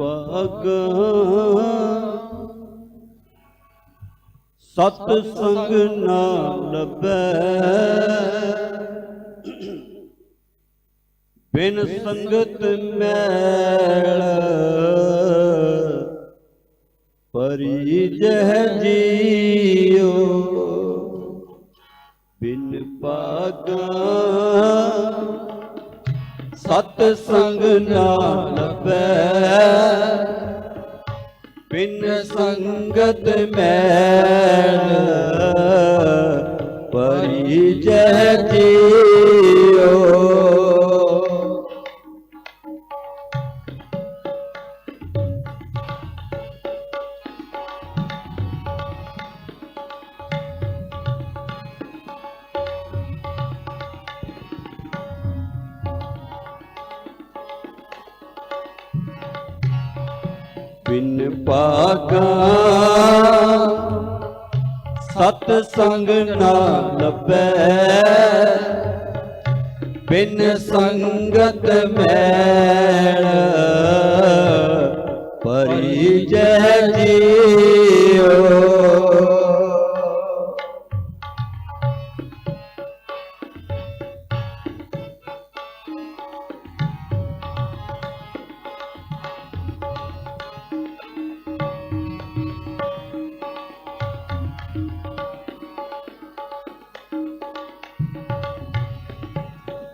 ਪਾਗਾ ਸਤ ਸੰਗ ਨਾ ਲੱਭੈ ਬਿਨ ਸੰਗਤ ਮੈਲ ਪਰੀ ਜਹ ਜੀਓ। ਬਿਨ ਪਾਗਾ ਸਤ ਸੰਗ ਨਾ ਲੱਭੈ ਬਿਨ ਸੰਗਤ ਮੈਲ ਪਰੀ ਜਹ ਲੱਭੈ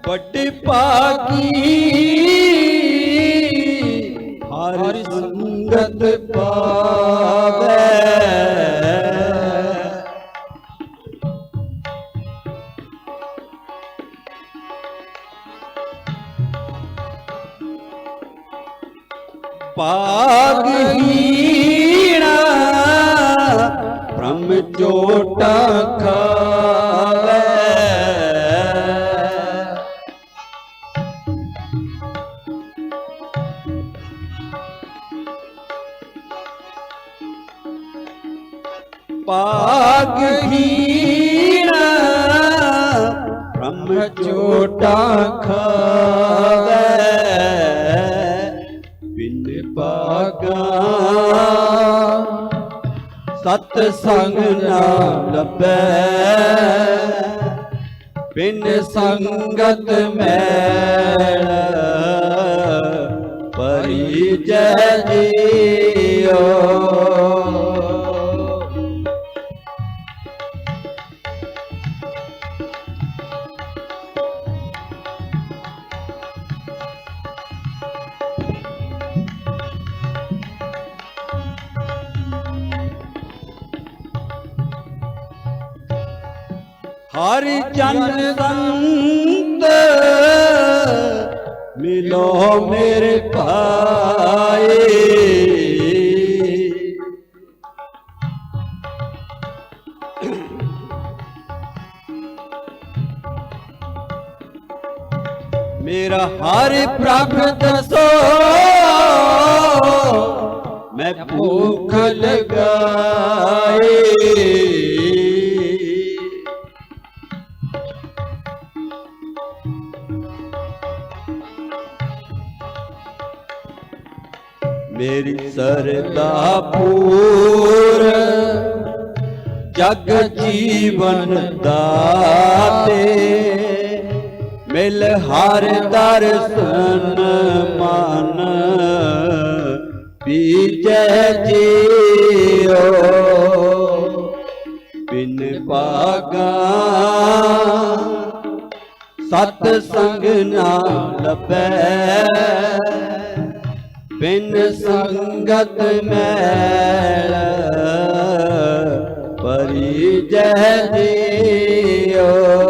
ਵੱਡੀ ਭਾਗੀ। ਹਰ ਸੰਗਤ ਪਾਵੇ ਸਤ ਸੰਗ ਨਾ ਲੱਭੈ। ਬਿਨ ਸੰਗਤ ਮੈਂ ਹਰਿ ਜਨ ਸੰਤ ਮਿਲੋ ਮੇਰੇ ਭਾਏ। ਮੇਰਾ ਹਰਿ ਪ੍ਰਭ ਦਸੋ ਮੈਂ ਭੁੱਖ ਲਗਾਏ। ਮੇਰੀ ਸਰਦਾ ਪੂਰ ਜਗ ਜੀਵਨ ਦਾਤੇ, ਮਿਲ ਹਰ ਦਰਸ਼ਨ ਮਨ। ਪੀਜੈ ਜੀਓ, ਬਿਨ ਪਾਗਾ ਸਤ ਸੰਗ ਨਾ ਲੱਭੈ। ਬਿਨ ਸੰਗਤ ਮੈਲ ਪਰੀ ਜੈ ਜੀਓ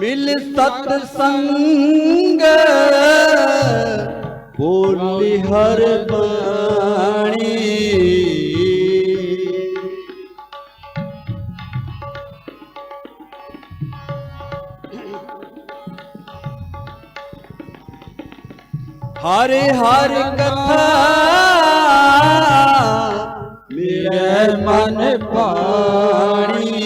ਮਿਲ ਸਤ ਸੰਗ ਬੋਲੀ ਹਰ ਬਾਣੀ। ਹਰ ਹਰ ਕਥਾ ਮੇਰੇ ਮਨ ਪਾਣੀ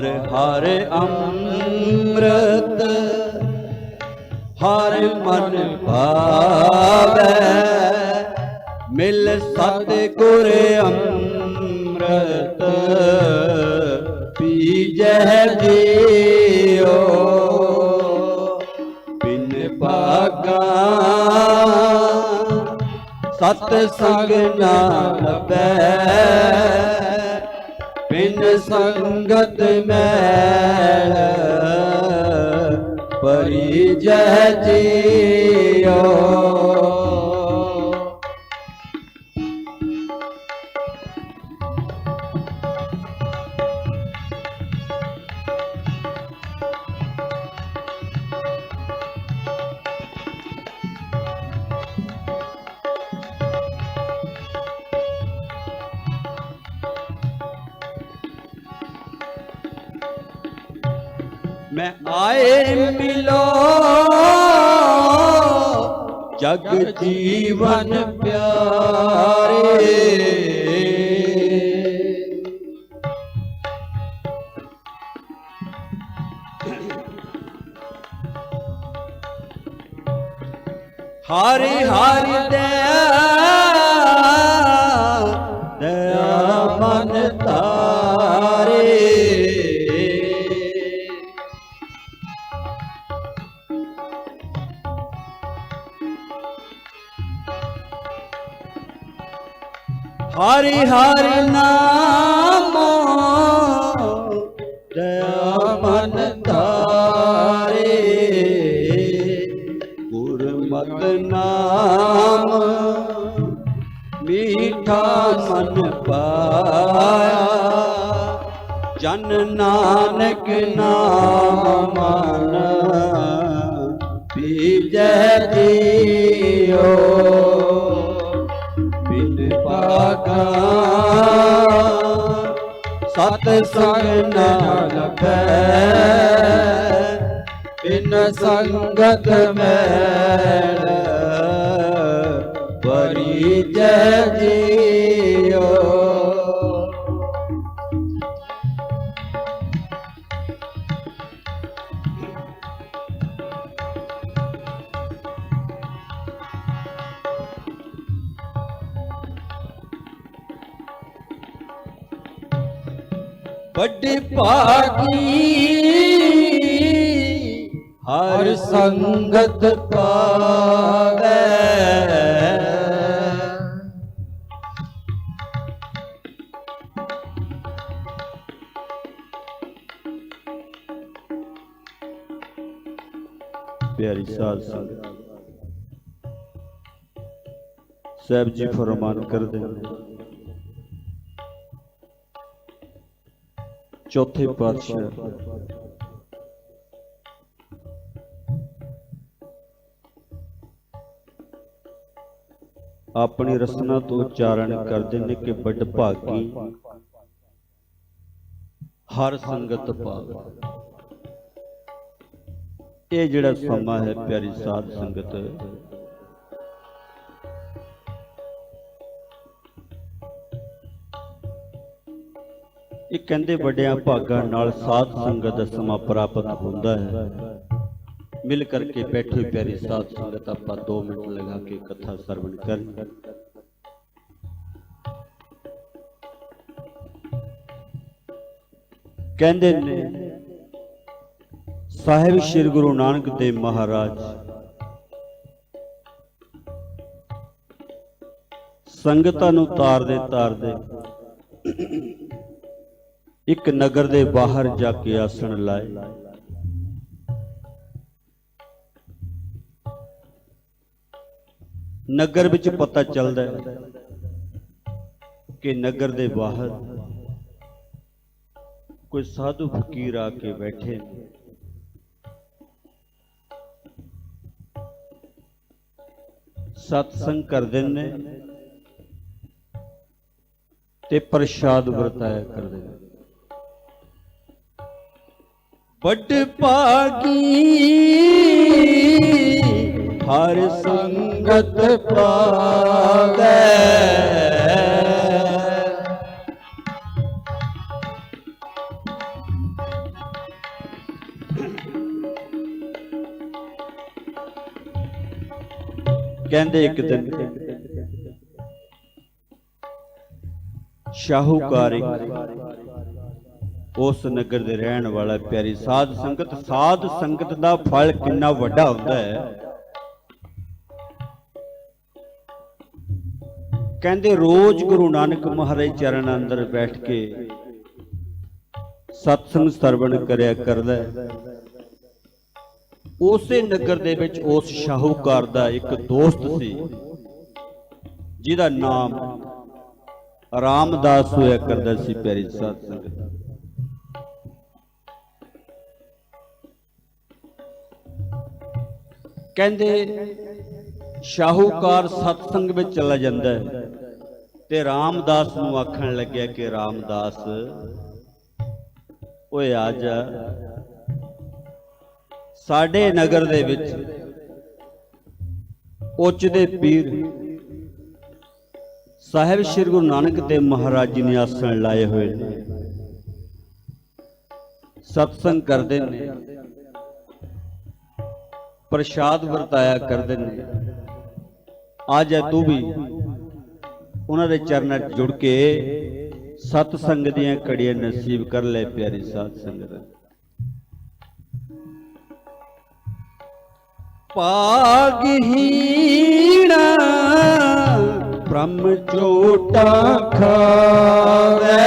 ਹਰ ਹਰ ਅੰਮ੍ਰਿਤ, ਹਰ ਮਨ ਭਾਵੈ। ਮਿਲ ਸਤ ਗੁਰ ਅੰਮ੍ਰਿਤ, ਪੀਜੈ ਜੀਓ। ਬਿਨ ਭਾਗਾ ਸਤ ਸੰਗ ਨਾ ਲਬੈ ਸੰਗਤ ਮੈਲ ਪਰੀ ਜੀਓ। ਹਰਿ ਹਰਿ ਦਇਆ ਦਇਆ ਮਨ ਤਾਰੇ ਹਰਿ ਹਰਿ ਜਨ ਨਾਨਕ ਨਾਮ ਮਨ ਪੀਜੈ ਜੀਓ ਬਿਨ ਪਾਗਾ ਸਤ ਸੰਗ ਨਾ ਲਭੈ ਬਿਨ ਸੰਗਤ ਮੈਲ ਪਰੀ ਜੈ ਭਾਗੀ ਹਰ ਸੰਗਤ ਪਾਵੈ। ਪਿਆਰੀ ਸਾਧ ਸੰਗਤ ਸਾਹਿਬ ਜੀ ਫਰਮਾਨ ਕਰਦੇ ਨੇ ਚੌਥੇ ਪਾਤਸ਼ਾਹ। ਆਪਣੀ ਰਸਨਾ ਤੋਂ ਉਚਾਰਨ ਕਰਦੇ ਨੇ ਕਿ ਵੱਡ ਭਾਗੀ ਹਰ ਸੰਗਤ ਪਾਵੇ ਇਹ ਜਿਹੜਾ ਸਮਾਂ ਹੈ ਪਿਆਰੀ ਸਾਧ ਸੰਗਤ। ਕਹਿੰਦੇ ਵੱਡਿਆਂ ਭਾਗਾਂ ਨਾਲ ਸਾਧ ਸੰਗਤ ਦਾ ਸਮਾਂ ਪ੍ਰਾਪਤ ਹੁੰਦਾ ਹੈ। ਮਿਲ ਕਰਕੇ ਬੈਠੇ ਪਿਆਰੀ ਸਾਧ ਸੰਗਤ ਆਪਾਂ 2 ਮਿੰਟ ਲਗਾ ਕੇ ਕਥਾ ਸਰਵਣ ਕਰਨ। ਕਹਿੰਦੇ ਨੇ, ਸਾਹਿਬ ਸ੍ਰੀ ਗੁਰੂ ਨਾਨਕ ਦੇਵ ਮਹਾਰਾਜ, ਸੰਗਤਾਂ ਨੂੰ ਤਾਰਦੇ ਤਾਰਦੇ ਇੱਕ ਨਗਰ ਦੇ ਬਾਹਰ ਜਾ ਕੇ ਆਸਣ ਲਾਏ। ਨਗਰ ਵਿੱਚ ਪਤਾ ਚੱਲਦਾ ਹੈ ਕਿ ਨਗਰ ਦੇ ਬਾਹਰ ਕੋਈ ਸਾਧੂ ਫਕੀਰ ਆ ਕੇ ਬੈਠੇ ਨੇ। ਸਤਸੰਗ ਕਰਦੇ ਨੇ ਤੇ ਪ੍ਰਸ਼ਾਦ ਵਰਤਾਇਆ ਕਰਦੇ ਨੇ। ਵੱਡ ਭਾਗੀ ਹਰ ਸੰਗਤ ਪਾਵੇ। ਕਹਿੰਦੇ ਇੱਕ ਦਿਨ ਸ਼ਾਹੂਕਾਰ। ਇੱਕ ਉਸ ਨਗਰ ਦੇ ਰਹਿਣ ਵਾਲਾ ਪਿਆਰੀ ਸਾਧ ਸੰਗਤ ਸਾਧ ਸੰਗਤ ਦਾ ਫਲ ਕਿੰਨਾ ਵੱਡਾ ਹੁੰਦਾ ਹੈ। ਕਹਿੰਦੇ ਰੋਜ਼ ਗੁਰੂ ਨਾਨਕ ਮਹਾਰਾਜ ਚਰਨ ਅੰਦਰ ਬੈਠ ਕੇ ਸਤਸੰਗ ਸਰਵਣ ਕਰਿਆ ਕਰਦਾ ਹੈ। ਉਸੇ ਨਗਰ ਦੇ ਵਿੱਚ ਉਸ ਸ਼ਾਹੂਕਾਰ ਦਾ ਇੱਕ ਦੋਸਤ ਸੀ, ਜਿਹਦਾ ਨਾਮ ਰਾਮਦਾਸ ਹੋਇਆ ਕਰਦਾ ਸੀ ਪਿਆਰੀ ਸਾਧ ਸੰਗਤ। ਕਹਿੰਦੇ, ਸ਼ਾਹੂਕਾਰ ਸਤਸੰਗ ਵਿੱਚ ਚਲਾ ਜਾਂਦਾ ਹੈ ਤੇ ਰਾਮਦਾਸ ਨੂੰ ਆਖਣ ਲੱਗਿਆ ਕਿ ਰਾਮਦਾਸ, ਓਏ ਆ ਜਾ। ਸਾਡੇ ਨਗਰ ਦੇ ਵਿੱਚ ਉੱਚ ਦੇ ਪੀਰ ਸਾਹਿਬ ਸ੍ਰੀ ਗੁਰੂ ਨਾਨਕ ਦੇਵ ਮਹਾਰਾਜ ਜੀ ਨੇ ਆਸਣ ਲਾਏ ਹੋਏ ਨੇ। ਸਤਸੰਗ ਕਰਦੇ ਨੇ। ਪ੍ਰਸ਼ਾਦ ਵਰਤਾਇਆ ਕਰਦੇ ਨੇ। ਆ ਜਾ ਤੂੰ ਵੀ ਉਹਨਾਂ ਦੇ ਚਰਨਾਂ 'ਚ ਜੁੜ ਕੇ ਸਤ ਸੰਗ ਦੀਆਂ ਕੜੀਆਂ ਨਸੀਬ ਕਰ ਲੈ, ਪਿਆਰੀ ਸਾਧ ਸੰਗਤ। ਭਾਗਹੀਣਾ ਬ੍ਰਹਮ ਚੋਟਾ ਖਾਵੇ।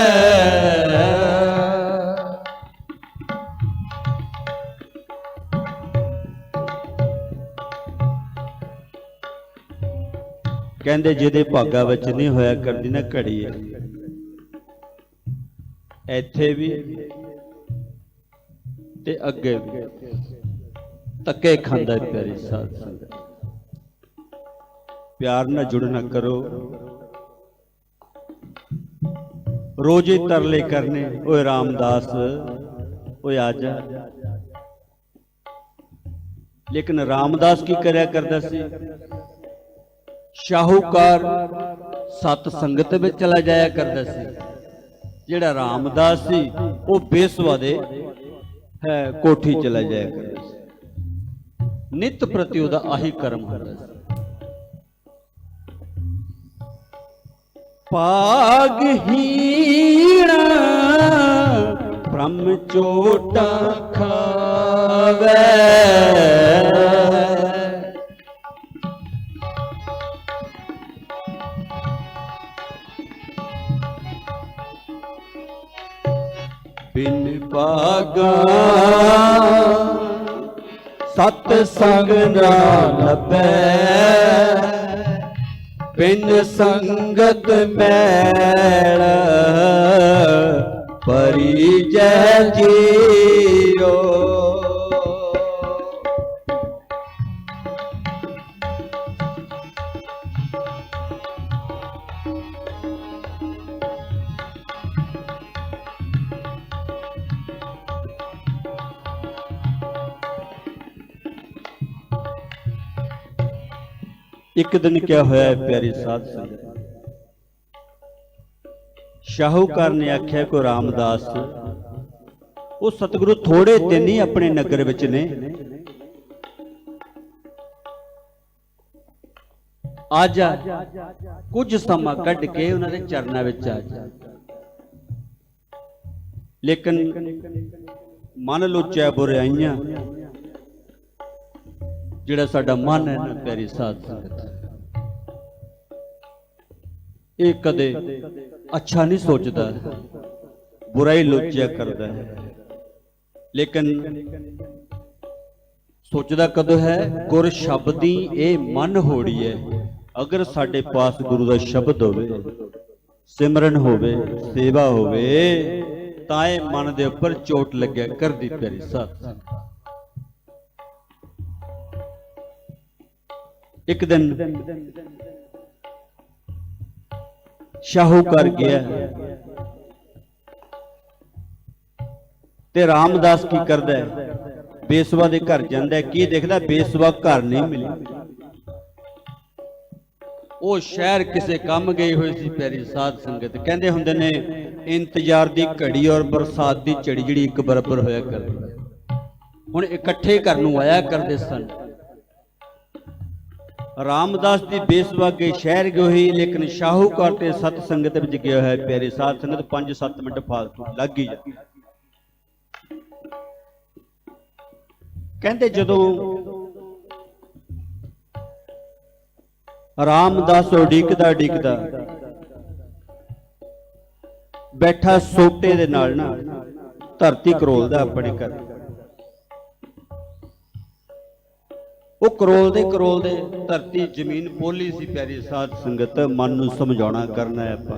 ਕਹਿੰਦੇ ਜਿਹਦੇ ਭਾਗਾ ਵਿੱਚ ਨਹੀਂ ਹੋਇਆ, ਕਰਦੀ ਨਾ ਘੜੀ। ਹੈ ਇੱਥੇ ਵੀ ਤੇ ਅੱਗੇ ਵੀ। ਧੱਕੇ ਖਾਂਦਾ ਹੈ ਪਿਆਰੀ ਸਾਧ ਸੰਗਤ। ਪਿਆਰ ਨਾਲ ਜੁੜਨਾ ਕਰੋ। ਰੋਜ਼ੇ ਤਰਲੇ ਕਰਨੇ। ਓਏ ਰਾਮਦਾਸ, ਓਏ ਆ ਜਾ। ਲੇਕਿਨ ਰਾਮਦਾਸ ਕੀ ਕਰਿਆ ਕਰਦਾ ਸੀ? ਸ਼ਾਹੂਕਾਰ ਸਤ ਸੰਗਤ ਵਿੱਚ ਚਲਾ ਜਾਇਆ ਕਰਦਾ ਸੀ। ਜਿਹੜਾ ਰਾਮਦਾਸ ਸੀ, ਉਹ ਬੇਸਵਾ ਦੇ ਹੈ, ਕੋਠੀ ਚਲਾ ਜਾਇਆ ਕਰਦਾ ਸੀ। ਨਿਤ ਪ੍ਰਤੀ ਉਹਦਾ ਆਹੀ ਕਰਮ ਹੁੰਦਾ ਸੀ। ਭਾਗਹੀਣਾ ਬ੍ਰਹਮ ਚੋਟਾ ਖਾਵੇ। ਬਿਨ ਭਾਗਾ ਸਤ ਸੰਗ ਨਾ ਲੱਭੈ ਬਿਨ ਸੰਗਤ ਮੈਲ ਪਰਿਜੈ ਜੀਓ। ਇੱਕ ਦਿਨ ਕਿਆ ਹੋਇਆ ਹੈ ਪਿਆਰੀ ਸਾਧ ਸੰਗਤ। ਸ਼ਾਹੂਕਾਰ ਨੇ ਆਖਿਆ ਕੋ ਰਾਮਦਾਸ ਉਹ ਸਤਿਗੁਰੂ ਥੋੜੇ ਦਿਨ ਹੀ ਆਪਣੇ ਨਗਰ ਵਿੱਚ ਨੇ। ਆ ਜਾ ਕੁਝ ਸਮਾਂ ਕੱਢ ਕੇ ਉਹਨਾਂ ਦੇ ਚਰਨਾਂ ਵਿੱਚ ਆ ਜਾ। ਲੇਕਿਨ ਮਨ ਲੁੱਚਿਆ ਬੁਰਾਈਆਂ ਜਿਹੜਾ ਸਾਡਾ ਮਨ ਹੈ ਨਾ ਪਿਆਰੀ ਸਾਧ ਸੰਗਤ। ਇਹ ਕਦੇ ਅੱਛਾ ਨਹੀਂ ਸੋਚਦਾ, ਬੁਰਾਈ ਲੋਚਿਆ ਕਰਦਾ ਹੈ। ਲੇਕਿਨ ਸੋਚਦਾ ਕਦੋਂ ਹੈ, ਗੁਰ ਸ਼ਬਦੀ ਇਹ ਮਨ ਹੋੜੀ ਹੈ। ਅਗਰ ਸਾਡੇ ਪਾਸ ਗੁਰੂ ਦਾ ਸ਼ਬਦ ਹੋਵੇ, ਸਿਮਰਨ ਹੋਵੇ, ਸੇਵਾ ਹੋਵੇ, ਤਾਂ ਇਹ ਮਨ ਦੇ ਉੱਪਰ ਚੋਟ ਲੱਗਿਆ ਕਰਦੀ ਪਿਆਰੀ ਸਾਧ ਇੱਕ ਦਿਨ ਸ਼ਾਹੂਕਾਰ ਗਿਆ। ਤੇ ਰਾਮਦਾਸ ਕੀ ਕਰਦਾ ਹੈ? ਬੇਸਵਾ ਦੇ ਘਰ ਜਾਂਦਾ ਹੈ। ਕੀ ਦੇਖਦਾ? ਬੇਸਵਾ ਘਰ ਨਹੀਂ ਮਿਲੀ। ਉਹ ਸ਼ਹਿਰ ਕਿਸੇ ਕੰਮ ਗਏ ਹੋਏ ਸੀ, ਪਿਆਰੀ ਸਾਧ ਸੰਗਤ। ਕਹਿੰਦੇ ਹੁੰਦੇ ਨੇ, ਇੰਤਜ਼ਾਰ ਦੀ ਘੜੀ ਔਰ ਬਰਸਾਤ ਦੀ ਝੜੀ ਜਿਹੜੀ ਇੱਕ ਬਰਾਬਰ ਹੋਇਆ ਕਰਦੀ ਹੁਣ ਇਕੱਠੇ ਘਰ ਨੂੰ ਆਇਆ ਕਰਦੇ ਸਨ। ਰਾਮਦਾਸ ਦੀ ਬੇਸਵਾ ਕੇ ਸ਼ਹਿਰ ਗਏ ਲੇਕਿਨ ਸ਼ਾਹੂਕਾਰ ਤੇ ਸਤ ਸੰਗਤ ਵਿੱਚ ਗਿਆ ਹੋਇਆ, ਪਿਆਰੇ ਸਾਧ ਸੰਗਤ 5-7 ਮਿੰਟ ਫਾਲਤੂ ਲੱਗ ਹੀ ਜਾਂਦੀ ਕਹਿੰਦੇ ਜਦੋਂ ਰਾਮਦਾਸ ਉਡੀਕਦਾ ਉਡੀਕਦਾ, ਬੈਠਾ ਸੋਟੇ ਦੇ ਨਾਲ ਨਾ, ਧਰਤੀ ਕਰੋਲਦਾ ਆਪਣੇ ਘਰ। ਉਹ ਕਰੋਲਦੇ ਕਰੋਲਦੇ ਧਰਤੀ ਜ਼ਮੀਨ ਪੋਲੀ ਸੀ ਪਿਆਰੀ ਸਾਧ ਸੰਗਤ, ਮਨ ਨੂੰ ਸਮਝਾਉਣਾ ਕਰਨਾ ਹੈ ਆਪਾਂ।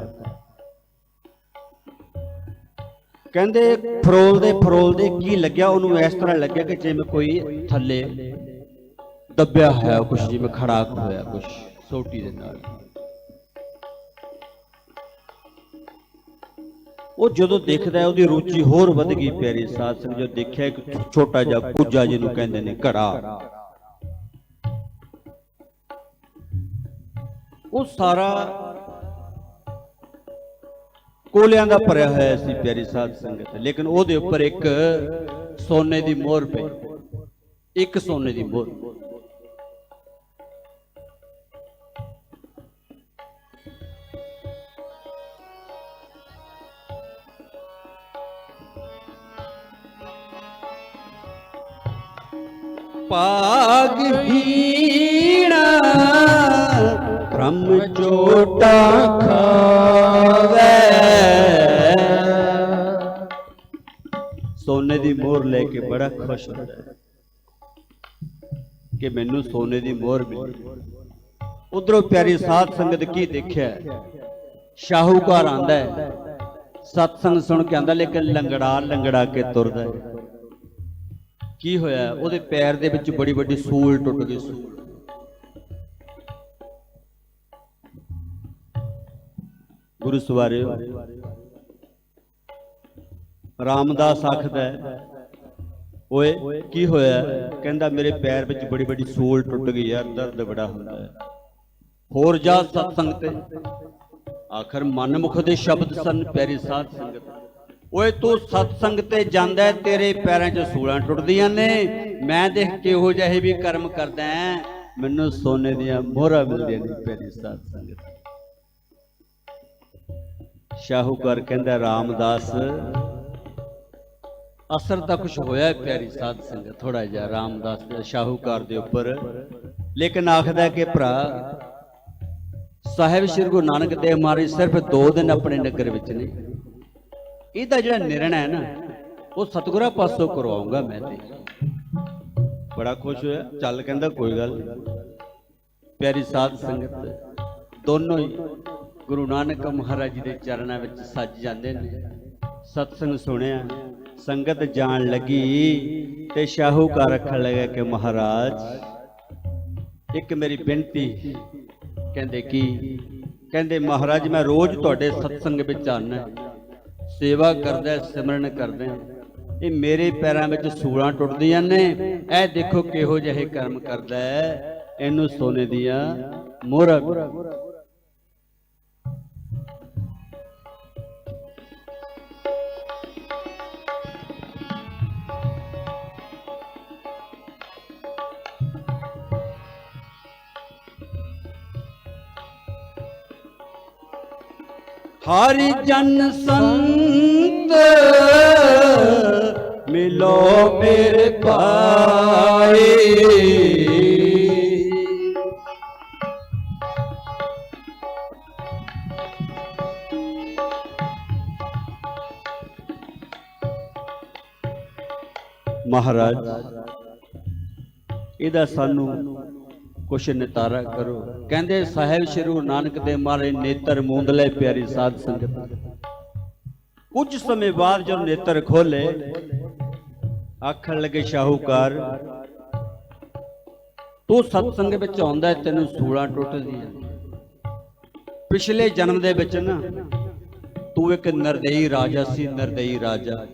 ਕਹਿੰਦੇ ਫਰੋਲਦੇ ਫਰੋਲਦੇ ਕੀ ਲੱਗਿਆ? ਉਹਨੂੰ ਇਸ ਤਰ੍ਹਾਂ ਲੱਗਿਆ ਕਿ ਜਿਵੇਂ ਕੋਈ ਥੱਲੇ ਦੱਬਿਆ ਹੋਇਆ ਕੁਝ ਜਿਵੇਂ ਖੜਾਕ ਹੋਇਆ ਕੁਝ ਸੋਟੀ ਦੇ ਨਾਲ। ਉਹ ਜਦੋਂ ਦੇਖਦਾ ਉਹਦੀ ਰੁਚੀ ਹੋਰ ਵਧ ਗਈ ਪਿਆਰੀ ਸਾਧ ਸੰਗਤ ਜੋ ਦੇਖਿਆ ਇੱਕ ਛੋਟਾ ਜਿਹਾ ਕੁੱਜਾ ਜਿਹਨੂੰ ਕਹਿੰਦੇ ਨੇ ਘੜਾ। ਉਹ ਸਾਰਾ ਕੋਲਿਆਂ ਦਾ ਭਰਿਆ ਹੋਇਆ ਸੀ ਪਿਆਰੀ ਸਾਧ ਸੰਗਤ। ਲੇਕਿਨ ਉਹਦੇ ਉੱਪਰ ਇੱਕ ਸੋਨੇ ਦੀ ਮੋਹਰ ਪਈ। ਇੱਕ ਸੋਨੇ ਦੀ ਮੋਹਰ। ਪਾਗ ਹੀਣਾ ਕ੍ਰਮ ਚੋਟਾ ਖਾਵੇ। ਸੋਨੇ ਦੀ ਮੋਹਰ ਲੈ ਕੇ ਬੜਾ ਖੁਸ਼ ਹੁੰਦਾ ਕਿ ਮੈਨੂੰ ਸੋਨੇ ਦੀ ਮੋਹਰ ਮਿਲੀ। ਉਧਰੋਂ ਪਿਆਰੀ ਸਾਧ ਸੰਗਤ ਕੀ ਦੇਖਿਆ? ਸ਼ਾਹੂਕਾਰ ਆਂਦਾ ਹੈ। ਸਤਸੰਗ ਸੁਣ ਕੇ ਆਂਦਾ, ਲੇਕਿਨ ਲੰਗੜਾ ਲੰਗੜਾ ਕੇ ਤੁਰਦਾ ਕੀ ਹੋਇਆ? ਉਹਦੇ ਪੈਰ ਦੇ ਵਿੱਚ ਬੜੀ ਵੱਡੀ ਸੂਲ ਟੁੱਟ ਗਈ ਸੂਲ ਗੁਰੂ ਸਵਾਰਿਓ ਰਾਮਦਾਸ ਆਖਦਾ ਓਏ ਕੀ ਹੋਇਆ ਕਹਿੰਦਾ ਮੇਰੇ ਪੈਰ ਵਿੱਚ ਬੜੀ ਵੱਡੀ ਸੂਲ ਟੁੱਟ ਗਈ ਯਾਰ ਦਰਦ ਬੜਾ ਹੁੰਦਾ ਹੈ। ਹੋਰ ਜਾ ਸਤਸੰਗ ਤੇ ਆਖਰ ਮਨਮੁਖ ਦੇ ਸ਼ਬਦ ਸਨ ਪਿਆਰੀ ਸਾਧ ਸੰਗਤ। ਓਏ ਤੂੰ ਸਤਸੰਗ ਤੇ ਜਾਂਦਾ ਤੇਰੇ ਪੈਰਾਂ 'ਚ ਸੂਲਾਂ ਟੁੱਟਦੀਆਂ ਨੇ। ਮੈਂ ਦੇਖ ਕਿਹੋ ਜਿਹੇ ਵੀ ਕਰਮ ਕਰਦਾ ਹੈਂ, ਮੈਨੂੰ ਸੋਨੇ ਦੀਆਂ ਮੋਹਰਾਂ ਮਿਲਦੀਆਂ ਨੇ ਪਿਆਰੀ ਸਾਧ ਸੰਗਤ। ਸ਼ਾਹੂਕਾਰ ਕਹਿੰਦਾ, ਰਾਮਦਾਸ, ਅਸਰ ਤਾਂ ਕੁਝ ਹੋਇਆ ਪਿਆਰੀ ਸਾਧ ਸੰਗਤ ਥੋੜਾ ਜਿਹਾ ਰਾਮਦਾਸ ਦੇ ਸ਼ਾਹੂਕਾਰ ਦੇ ਉੱਪਰ। ਲੇਕਿਨ ਆਖਦਾ ਕਿ ਭਰਾ, ਸਾਹਿਬ ਸ੍ਰੀ ਗੁਰੂ ਨਾਨਕ ਦੇਵ ਮਹਾਰਾਜ ਸਿਰਫ 2 ਦਿਨ ਆਪਣੇ ਨਗਰ ਵਿੱਚ ਨੇ। ਇਹਦਾ ਜਿਹੜਾ ਨਿਰਣਾ ਹੈ ਨਾ, ਉਹ ਸਤਿਗੁਰਾਂ ਪਾਸੋਂ ਕਰਵਾਉਂਗਾ ਮੈਂ ਤੇ। ਬੜਾ ਖੁਸ਼ ਹੋਇਆ। ਚੱਲ ਕਹਿੰਦਾ, ਕੋਈ ਗੱਲ ਨਹੀਂ। ਪਿਆਰੀ ਸਾਧ ਸੰਗਤ, ਦੋਨੋਂ ਹੀ ਗੁਰੂ ਨਾਨਕ ਮਹਾਰਾਜ ਜੀ ਦੇ ਚਰਨਾਂ ਵਿੱਚ ਸੱਜ ਜਾਂਦੇ ਨੇ। ਸਤਸੰਗ ਸੁਣਿਆ, ਸੰਗਤ ਜਾਣ ਲੱਗੀ ਤੇ ਸ਼ਾਹੂਕਾਰ ਰੱਖਣ ਲੱਗਾ ਕਿ ਮਹਾਰਾਜ, ਇੱਕ ਮੇਰੀ ਬੇਨਤੀ। ਕਹਿੰਦੇ ਕੀ? ਕਹਿੰਦੇ, ਮਹਾਰਾਜ, ਮੈਂ ਰੋਜ਼ ਤੁਹਾਡੇ ਸਤਸੰਗ ਵਿੱਚ ਆਉਣਾ ਸੇਵਾ ਕਰਦਾ ਸਿਮਰਨ ਕਰਦਾ ਇਹ ਮੇਰੇ ਪੈਰਾਂ ਵਿੱਚ ਸੂਲਾਂ ਟੁੱਟਦੀਆਂ ਨੇ। ਇਹ ਦੇਖੋ ਕਿਹੋ ਜਿਹੇ ਕਰਮ ਕਰਦਾ ਇਹਨੂੰ ਸੋਨੇ ਦੀਆਂ ਮੋਹਰਾਂ। ਹਰਿ ਜਨ ਸੰਤ ਮਿਲੋ ਮੇਰੇ ਭਾਈ ਮਹਾਰਾਜ ਇਹਦਾ ਸਾਨੂੰ ਕੁਛ ਨਿਤਾਰਾ ਕਰੋ। ਕਹਿੰਦੇ, ਸਾਹਿਬ ਸ੍ਰੀ ਗੁਰੂ ਨਾਨਕ ਦੇ ਮਾਰੇ ਨੇਤਰ ਮੂੰਦਲੇ ਪਿਆਰੀ ਸਾਧ ਸੰਗਤ। ਕੁਝ ਸਮੇਂ ਬਾਅਦ ਜਦੋਂ ਨੇਤਰ ਖੋਲੇ ਆਖਣ ਲੱਗੇ, ਸ਼ਾਹੂਕਾਰ, ਤੂੰ ਸਤਸੰਗ ਵਿੱਚ ਆਉਂਦਾ ਤੈਨੂੰ ਸੂਲਾਂ ਟੁੱਟਦੀਆਂ ਪਿਛਲੇ ਜਨਮ ਦੇ ਵਿੱਚ ਨਾ, ਤੂੰ ਇੱਕ ਨਰਦਈ ਰਾਜਾ ਸੀ ਨਰਦਈ ਰਾਜਾ।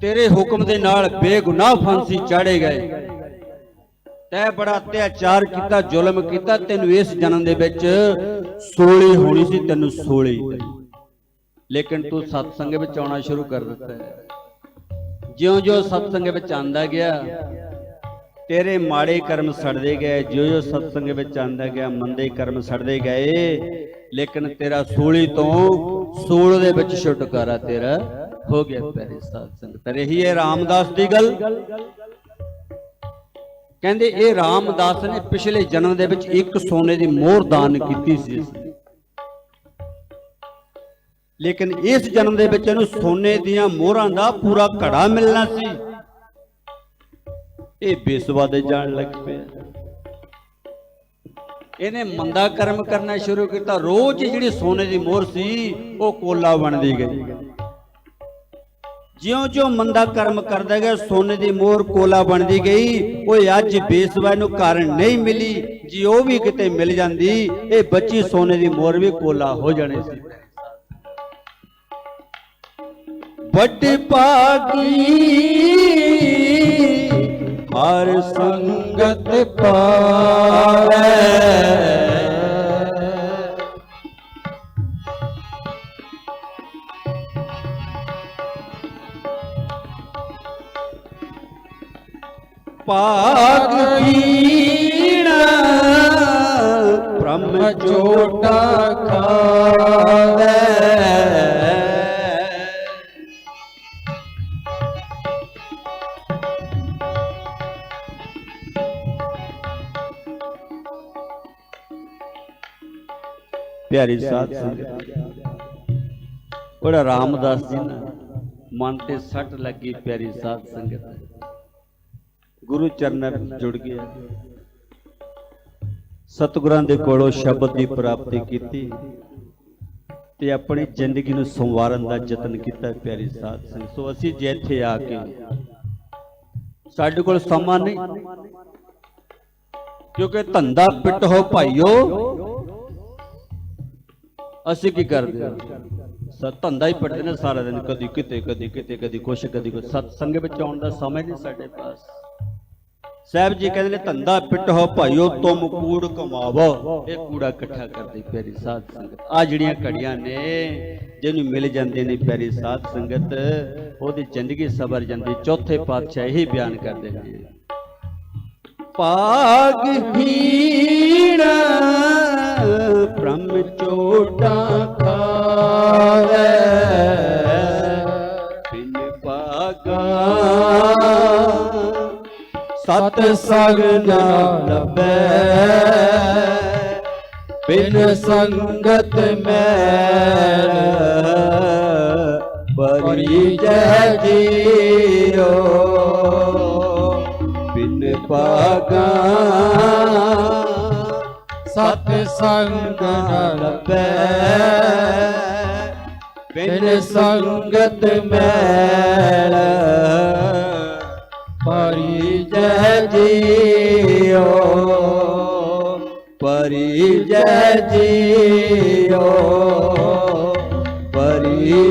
ਤੇਰੇ ਹੁਕਮ ਦੇ ਨਾਲ ਬੇਗੁਨਾਹ ਫਾਂਸੀ ਚਾੜੇ ਗਏ। ਤੈ ਬੜਾ ਅਤਿਆਚਾਰ ਕੀਤਾ, ਜ਼ੁਲਮ ਕੀਤਾ, ਤੈਨੂੰ ਇਸ ਜਨਮ ਦੇ ਵਿੱਚ ਸੋਲੀ ਹੋਣੀ ਸੀ, ਤੈਨੂੰ ਸੋਲੀ ਲੇਕਿਨ ਤੂੰ ਸਤਸੰਗ ਵਿੱਚ ਆਉਣਾ ਸ਼ੁਰੂ ਕਰ ਦਿੱਤਾ ਜਿਉਂ-ਜਿਉਂ ਸਤਸੰਗ ਵਿੱਚ ਆਂਦਾ ਗਿਆ, ਤੇਰੇ ਮਾੜੇ ਕਰਮ ਸੜਦੇ ਗਏ, ਜਿਉਂ-ਜਿਉਂ ਸਤਸੰਗ ਵਿੱਚ ਆਂਦਾ ਗਿਆ, ਮੰਦੇ ਕਰਮ ਸੜਦੇ ਗਏ, ਲੇਕਿਨ ਤੇਰਾ ਸੂਲੀ ਤੋਂ ਸੂਲ ਦੇ ਵਿੱਚ ਛੁਟਕਾਰਾ ਤੇਰਾ ਹੋ ਗਿਆ, ਪਿਆਰੇ ਸਾਧ ਸੰਗਤ ਰਹੀ ਹੈ ਰਾਮਦਾਸ ਦੀ ਗੱਲ। ਕਹਿੰਦੇ ਇਹ ਰਾਮਦਾਸ ਨੇ ਪਿਛਲੇ ਜਨਮ ਦੇ ਵਿੱਚ ਇੱਕ ਸੋਨੇ ਦੀ ਮੋਹਰ ਦਾਨ ਕੀਤੀ ਸੀ। ਇਸਨੇ ਲੇਕਿਨ ਇਸ ਜਨਮ ਦੇ ਵਿੱਚ ਇਹਨੂੰ ਸੋਨੇ ਦੀਆਂ ਮੋਹਰਾਂ ਦਾ ਪੂਰਾ ਘੜਾ ਮਿਲਣਾ ਸੀ। ਇਹ ਬੇਸਵਾ ਦੇ ਜਾਣ ਲੱਗ ਪਿਆ। ਇਹਨੇ ਮੰਦਾ ਕਰਮ ਕਰਨਾ ਸ਼ੁਰੂ ਕੀਤਾ। ਰੋਜ਼ ਜਿਹੜੀ ਸੋਨੇ ਦੀ ਮੋਹਰ ਸੀ, ਉਹ ਕੋਲਾ ਬਣਦੀ ਗਈ। ਜਿਉਂ-ਜਿਉਂ ਮੰਦਾ ਕਰਮ ਕਰਦਾ ਗਿਆ, ਸੋਨੇ ਦੀ ਮੋਹਰ ਕੋਲਾ ਬਣਦੀ ਗਈ। ਓਏ, ਅੱਜ ਬੇਸਵਾ ਨੂੰ ਕਾਰਨ ਨਹੀਂ ਮਿਲੀ। ਜੀ, ਉਹ ਵੀ ਕਿਤੇ ਮਿਲ ਜਾਂਦੀ। ਇਹ ਬੱਚੀ ਸੋਨੇ ਦੀ ਮੋਹਰ ਵੀ ਕੋਲਾ ਹੋ ਜਾਣੀ ਸੀ। ਵੱਡ ਭਾਗੀ, ਹਰ ਸੰਗਤ ਪਾਵੇ। ਪਾਗ ਕੀਣਾ, ਬ੍ਰਹਮ ਚੋਟਾ ਖਾਵੇ। ਪਿਆਰੀ ਸਾਧ ਸੰਗਤ ਉਹਦਾ ਰਾਮਦਾਸ ਜੀ ਨਾ ਮਨ ਤੇ ਸੱਟ ਲੱਗੀ ਪਿਆਰੀ ਸਾਧ ਸੰਗਤ। ਗੁਰੂ ਚਰਨਾਂ ਵਿੱਚ ਜੁੜ ਗਿਆ। ਸਤਿਗੁਰਾਂ ਦੇ ਕੋਲੋਂ ਸ਼ਬਦ ਦੀ ਪ੍ਰਾਪਤੀ ਕੀਤੀ ਤੇ ਆਪਣੀ ਜ਼ਿੰਦਗੀ ਨੂੰ ਸੰਵਾਰਨ ਦਾ ਯਤਨ ਕੀਤਾ ਪਿਆਰੀ ਸਾਧ ਸੰਗਤ। ਸੋ ਅਸੀਂ ਜੇ ਇੱਥੇ ਆ ਕੇ ਸਾਡੇ ਕੋਲ ਸਮਾਂ ਨਹੀਂ, ਕਿਉਂਕਿ ਧੰਦਾ ਪਿੱਟ ਹੋ ਭਾਈਓ, ਅਸੀਂ ਕੀ ਕਰਦੇ ਹਾਂ? ਧੰਦਾ ਹੀ ਪੜਦੇ ਨੇ ਸਾਰਾ ਦਿਨ, ਕਦੀ ਕਿਤੇ ਕਦੀ ਕਿਤੇ, ਕਦੀ ਕੁਛ ਕਦੀ ਕੁਛ। ਸਤਸੰਗ ਵਿੱਚ ਆਉਣ ਦਾ ਸਮਾਂ ਨਹੀਂ ਸਾਡੇ ਪਾਸ। ਸਾਹਿਬ ਜੀ ਕਹਿੰਦੇ ਨੇ, ਧੰਦਾ ਪਿੱਟ ਭਾਈਓ, ਤੁਮ ਕੂੜ ਕਮਾਵੋ। ਇਹ ਕੂੜਾ ਇਕੱਠਾ ਕਰਦੇ ਪਿਆਰੀ ਸਾਧ ਸੰਗਤ। ਆ ਜਿਹੜੀਆਂ ਘੜੀਆਂ ਨੇ, ਜਿਹਨੂੰ ਮਿਲ ਜਾਂਦੇ ਨੇ ਪਿਆਰੀ ਸਾਧ ਸੰਗਤ, ਉਹਦੀ ਜ਼ਿੰਦਗੀ ਸਬਰ ਜਾਂਦੀ। ਚੌਥੇ ਪਾਤਸ਼ਾਹ ਇਹੀ ਬਿਆਨ ਕਰਦੇ ਨੇ। ਭਾਗ ਹੀਣਾ ਬ੍ਰਹਮ ਚੋਟਾ ਖਾਵੇ ਸਤ ਸੰਗ ਨਾ ਲੱਭੈ ਬਿਨ ਸੰਗਤ ਮੈਲ ਬਰੀ ਜੈ ਜੀਓ। ਬਿਨ ਭਾਗਾ ਸਤ ਸੰਗ ਨ ਲੱਭੈ ਬਿਨ ਸੰਗਤ ਮੈਲ ਪਰੀ ਜੈ ਜੀਓ ਪਰੀ ਜੈ ਜੀਓ ਪਰੀ